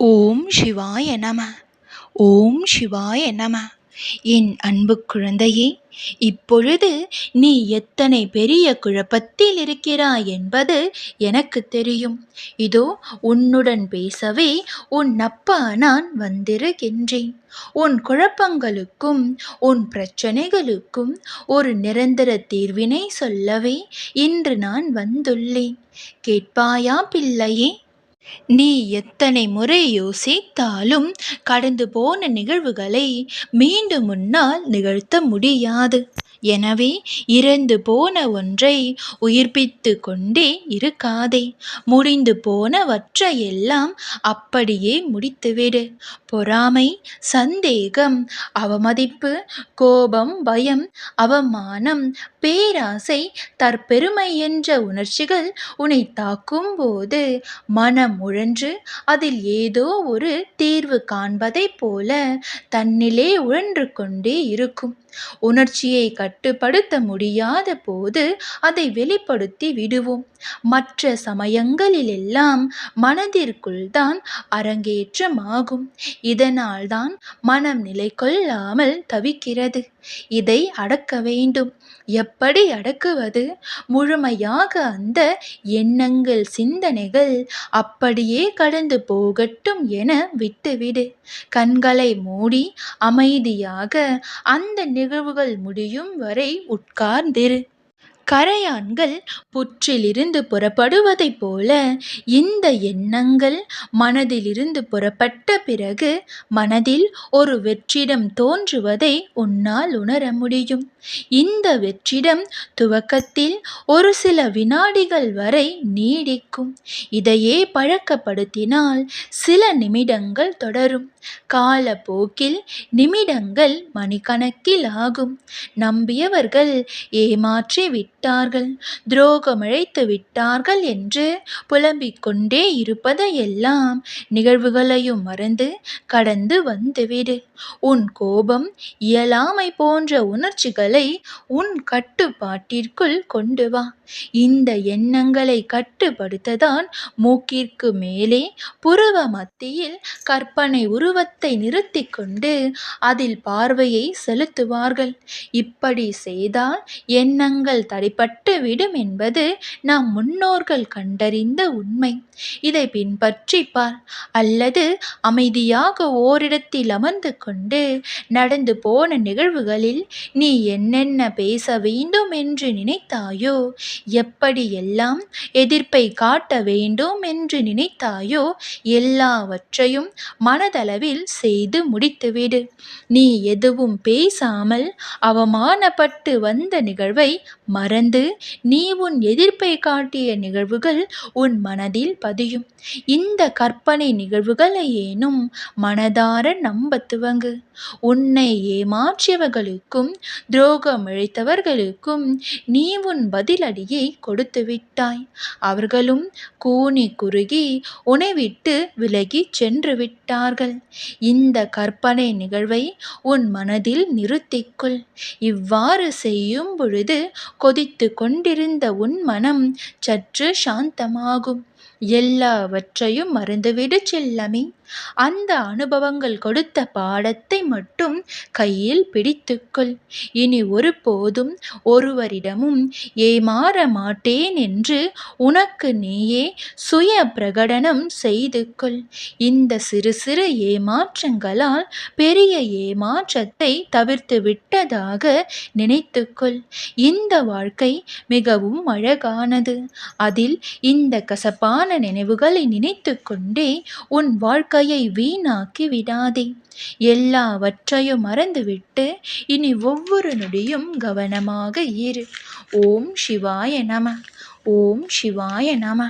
ஓம் சிவாய நம. ஓம் சிவாய நம. என் அன்பு குழந்தையே இப்பொழுது நீ எத்தனை பெரிய குழப்பத்தில் இருக்கிறாய் என்பது எனக்கு தெரியும். இதோ உன்னுடன் பேசவே உன் அப்பா நான் வந்திருக்கின்றேன். உன் குழப்பங்களுக்கும் உன் பிரச்சனைகளுக்கும் ஒரு நிரந்தர தீர்வினை சொல்லவே இன்று நான் வந்துள்ளேன். கேட்பாயா பிள்ளையே நீ எத்தனை முறை யோசித்தாலும் கடந்து போன நிகழ்வுகளை மீண்டும் முன்னால் நிகழ்த்த முடியாது. எனவே இறந்து போன ஒன்றை உயிர்ப்பித்து கொண்டே இருக்காதே. முடிந்து போனவற்றையெல்லாம் அப்படியே முடித்துவிடு. பொறாமை சந்தேகம் அவமதிப்பு கோபம் பயம் அவமானம் பேராசை தற்பெருமை என்ற உணர்ச்சிகள் உன்னை தாக்கும் போது மனம் உழன்று அதில் ஏதோ ஒரு தீர்வு காண்பதைப் போல தன்னிலே உழன்று கொண்டே இருக்கும். உணர்ச்சியை கட்டுப்படுத்த முடியாத போது அதை வெளிப்படுத்தி விடுவோம். மற்ற சமயங்களிலெல்லாம் மனதிற்குள் தான் அரங்கேற்றமாகும். இதனால்தான் மனம் நிலை கொள்ளாமல் தவிக்கிறது. இதை அடக்க வேண்டும். எப்படி அடக்குவது? முழுமையாக அந்த எண்ணங்கள் சிந்தனைகள் அப்படியே கடந்து போகட்டும் என விட்டுவிடு. கண்களை மூடி அமைதியாக அந்த நிகழ்வுகள் முடியும் வரை உட்கார்ந்திரு. கரையான்கள் புற்றிலிருந்து புறப்படுவதைப் போல இந்த எண்ணங்கள் மனதிலிருந்து புறப்பட்ட பிறகு மனதில் ஒரு வெற்றிடம் தோன்றுவதை உன்னால் உணர முடியும். இந்த வெற்றிடம் துவக்கத்தில் ஒரு சில வினாடிகள் வரை நீடிக்கும். இதையே பழக்கப்படுத்தினால் சில நிமிடங்கள் தொடரும். காலப்போக்கில் நிமிடங்கள் மணிக்கணக்கில் ஆகும். நம்பியவர்கள் ஏமாற்றி விட்டார்கள் துரோகமழைத்து விட்டார்கள் என்று புலம்பிக் கொண்டே இருப்பதையெல்லாம் நிகழ்வுகளையும் மறந்து கடந்து வந்துவிடு. உன் கோபம் இயலாமை போன்ற உணர்ச்சிகளை உன் கட்டுப்பாட்டிற்குள் கொண்டு வா. இந்த எண்ணங்களை கட்டுப்படுத்ததான் மூக்கிற்கு மேலே புருவ மத்தியில் கற்பனை உருவத்தை நிறுத்தி கொண்டு அதில் பார்வையை செலுத்துவார்கள். இப்படி செய்தால் எண்ணங்கள் தடைப்பட்டு விடும் என்பது நம் முன்னோர்கள் கண்டறிந்த உண்மை. இதை பின்பற்றிப்பார் அல்லது அமைதியாக ஓரிடத்தில் அமர்ந்து கொண்டு நடந்து போன நிகழ்வுகளில் நீ என்னென்ன பேச வேண்டும் என்று நினைத்தாயோ எப்படியெல்லாம் எதிர்ப்பை காட்ட வேண்டும் என்று நினைத்தாயோ எல்லாவற்றையும் மனதளவில் செய்து முடித்துவிடு. நீ எதுவும் பேசாமல் அவமானப்பட்டு வந்த நிகழ்வை மறந்து நீ உன் எதிர்ப்பை காட்டிய நிகழ்வுகள் உன் மனதில் பதியும். இந்த கற்பனை நிகழ்வுகளை ஏனும் மனதார நம்ப துவங்கு உன்னை ஏமாற்றியவர்களுக்கும் துரோகம் இழைத்தவர்களுக்கும் நீ உன் பதிலடியை கொடுத்து விட்டாய். அவர்களும் கூனி குறுகி உனை விட்டு விலகிச் சென்று விட்டார்கள். இந்த கற்பனை நிகழ்வை உன் மனதில் நிறுத்திக்கொள். இவ்வாறு செய்யும் பொழுது கொதித்து கொண்டிருந்த உன் மனம் சற்று சாந்தமாகும். எல்லாவற்றையும் மறந்துவிடு செல்லமே. அந்த அனுபவங்கள் கொடுத்த பாடத்தை மட்டும் கையில் பிடித்துக்கொள். இனி ஒருபோதும் ஒருவரிடமும் ஏமாற மாட்டேன் என்று உனக்கு நீயே சுய பிரகடனம் செய்து கொள் இந்த சிறு சிறு ஏமாற்றங்களால் பெரிய ஏமாற்றத்தை தவிர்த்து விட்டதாக நினைத்துக்கொள். இந்த வாழ்க்கை மிகவும் அழகானது. அதில் இந்த கசப்பான நினைவுகளை நினைத்து கொண்டே உன் வாழ்க்கையை வீணாக்கி விடாதே. எல்லாவற்றையும் மறந்துவிட்டு இனி ஒவ்வொரு நொடியும் கவனமாக இரு. ஓம் சிவாய நம. ஓம் சிவாய நம.